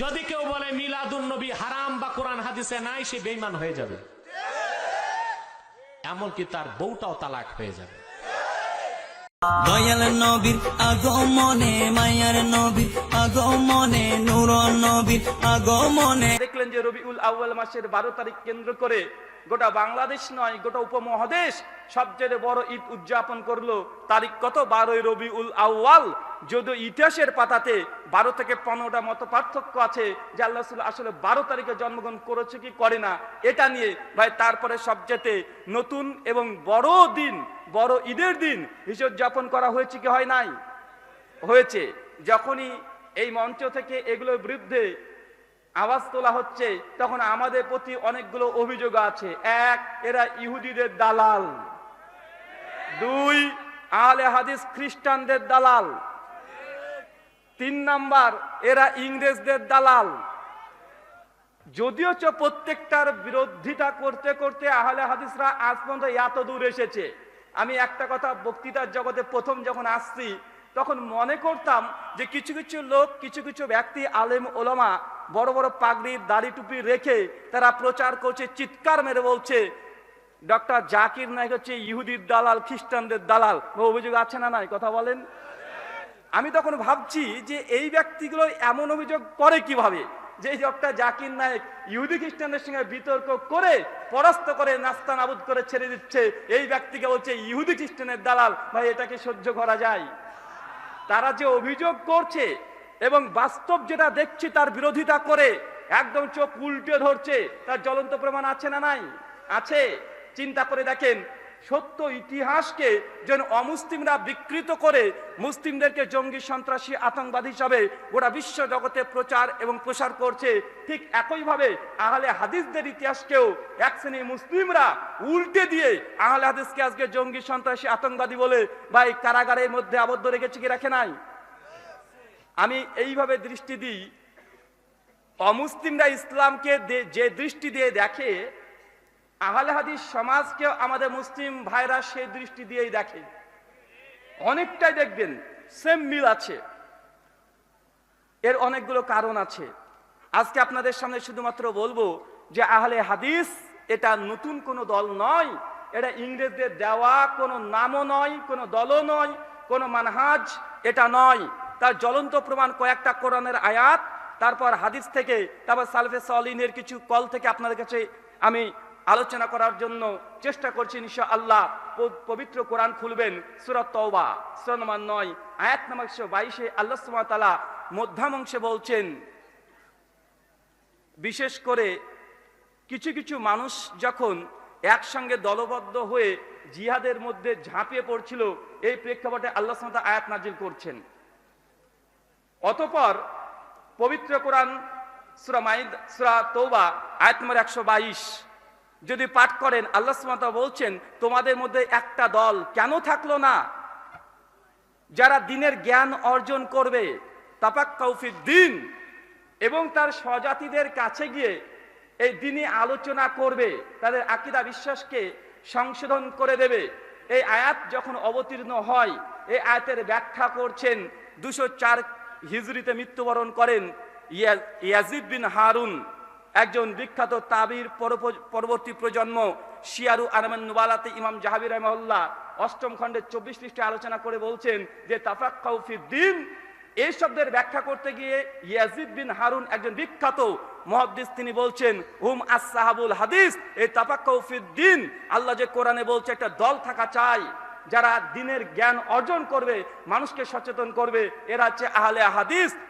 যদি কেউ বলে মিলাদুন নবী হারাম বা কোরআন হাদিসে নাই সে বেইমান হয়ে যাবে। এমনকি তার বউটাও তালাক হয়ে যাবে। দয়াল নবীর আগমনে মায়ার নবীর আগমনে নূর নবীর আগমনে। দেখলেন যে রবিউল আউয়াল মাসের বারো তারিখ কেন্দ্র করে গোটা বাংলাদেশ নয়, গোটা উপমহাদেশ সবচেয়ে বড় ঈদ উদযাপন করল। তারিখ কত? বারোই রবি উল আউয়াল। যদিও ইতিহাসের পাতাতে বারো থেকে পনেরোটা মতো পার্থক্য আছে, যে আল্লাহ আসলে বারো তারিখে জন্মগ্রহণ করেছে কি করে না, এটা নিয়ে ভাই তারপরে সবচেয়ে নতুন এবং বড় দিন, বড় ঈদের দিন হিসেব যাপন করা হয়েছে কি হয় নাই? হয়েছে। যখনই এই মঞ্চ থেকে এগুলোর বিরুদ্ধে আওয়াজ তোলা হচ্ছে, তখন আমাদের প্রতি অনেকগুলো অভিযোগ আছে। এক, এরা ইহুদিদের দালাল। দুই, আহলে হাদিস খ্রিস্টানদের দালাল। তিন নাম্বার, এরা ইংরেজদের দালাল। যদিও চ প্রত্যেকটার বিরোধিতা করতে করতে আহলে হাদিসরা আজ পর্যন্ত এত দূর এসেছে। আমি একটা কথা বক্তৃতার জগতে প্রথম যখন আসছি, তখন মনে করতাম যে কিছু কিছু লোক, কিছু কিছু ব্যক্তি, আলেম, ওলামা বড় বড় পাগড়ি, দাড়ি টুপি রেখে তারা প্রচার করছে, চিৎকার মেরে বলছে, ডক্টর জাকির নায়ক হচ্ছে ইহুদির দালাল, খ্রিস্টানদের দালাল। অভিযোগ আছে না নাই? কথা বলেন। আমি তখন ভাবছি যে এই ব্যক্তিগুলো এমন অভিযোগ করে কীভাবে? যে ডক্টর জাকির নায়ক ইহুদি, খ্রিস্টানদের সঙ্গে বিতর্ক করে, পরাস্ত করে নাস্তা নাবুদ করে ছেড়ে দিচ্ছে। এই ব্যক্তিকে বলছে, ইহুদি, খ্রিস্টানের দালাল। ভাই, এটাকে সহ্য করা যায়। তারা যে অভিযোগ করছে এবং বাস্তব যেটা দেখছি তার বিরোধিতা করে একদম চোখ উল্টে ধরছে। তার জ্বলন্ত প্রমাণ আছে না নাই? আছে। চিন্তা করে দেখেন, সত্য ইতিহাসকে যেন অমুসলিমরা বিকৃত করে মুসলিমদেরকে জঙ্গি, সন্ত্রাসী, আতঙ্কবাদী হিসাবে গোটা বিশ্ব জগতে প্রচার এবং প্রসার করছে, ঠিক একইভাবে আহলে হাদিসদের ইতিহাসকেও এক শ্রেণি মুসলিমরা উল্টে দিয়ে আহলে হাদিসকে আজকে জঙ্গি, সন্ত্রাসী, আতঙ্কবাদী বলে বা এই কারাগারের মধ্যে আবদ্ধ রেখেছে কি রাখে নাই? আমি এইভাবে দৃষ্টি দিই, অমুসলিমরা ইসলামকে যে দৃষ্টি দিয়ে দেখে, আহলে হাদিস সমাজকেও আমাদের মুসলিম ভাইরা সেই দৃষ্টি দিয়েই দেখে। অনেকটাই দেখবেন সেম মিল আছে। এর অনেকগুলো কারণ আছে। আজকে আপনাদের সামনে শুধুমাত্র বলব যে আহলে হাদিস এটা নতুন কোনো দল নয়, এটা ইংরেজদের দেওয়া কোনো নামও নয়, কোনো দলও নয়, কোনো মানহাজ এটা নয়। তার জ্বলন্ত প্রমাণ কয়েকটা কোরআনের আয়াত, তারপর হাদিস থেকে, তারপর সালফে সলিনের কিছু কল থেকে আপনাদের কাছে আমি আলোচনা করার জন্য চেষ্টা করছি নিশ্চয় আল্লাহ পবিত্র কোরআন খুলবেন সুরত তওবা, সুরা নম্বর নয়, আয়াত নম্বর একশো বাইশে আল্লাহ ওয়া তাআলা মধ্যাংশে বলছেন, বিশেষ করে কিছু কিছু মানুষ যখন একসঙ্গে দলবদ্ধ হয়ে জিহাদের মধ্যে ঝাঁপিয়ে পড়ছিল, এই প্রেক্ষাপটে আল্লাহ তাআলা আয়াত নাজিল করছেন। অতপর পবিত্র কোরআন তৌবা আয়াত একশো বাইশ। যদি পাঠ করেন, আল্লাহ তাআলা বলছেন, তোমাদের মধ্যে একটা দল কেন থাকল না? যারা দিনের জ্ঞান অর্জন করবে তাপাক কৌফির দিন এবং তার স্বজাতিদের কাছে গিয়ে এই দিনে আলোচনা করবে, তাদের আকিদা বিশ্বাসকে সংশোধন করে দেবে। এই আয়াত যখন অবতীর্ণ হয়, এই আয়াতের ব্যাখ্যা করছেন দুশো চার হিজরিতে মৃত্যুবরণ করেন ইয়া- ইয়াজিদ বিন হারুন, একজন বিখ্যাত তাবির পরবর্তী প্রজন্ম, শিয়ারু আরমান নুবালাতে ইমাম জাহাবির রহমল্লাহ অষ্টম খণ্ডের চব্বিশ পৃষ্ঠে আলোচনা করে বলছেন যে তাফাক্কাউফির দিন। এই শব্দের ব্যাখ্যা করতে গিয়ে ইয়াজিদ বিন হারুন একজন বিখ্যাত মহাদ্দিস, তিনি বলছেন, হুম আসসাহাবুল হাদিস, এই তাফাক্কাউফির দিন। আল্লাহ যে কোরআনে বলছে, একটা দল থাকা চাই। যারা দিনের জ্ঞান অর্জন করবে মানুষকে সচেতন করবে এরা হচ্ছে আহলে হাদিস।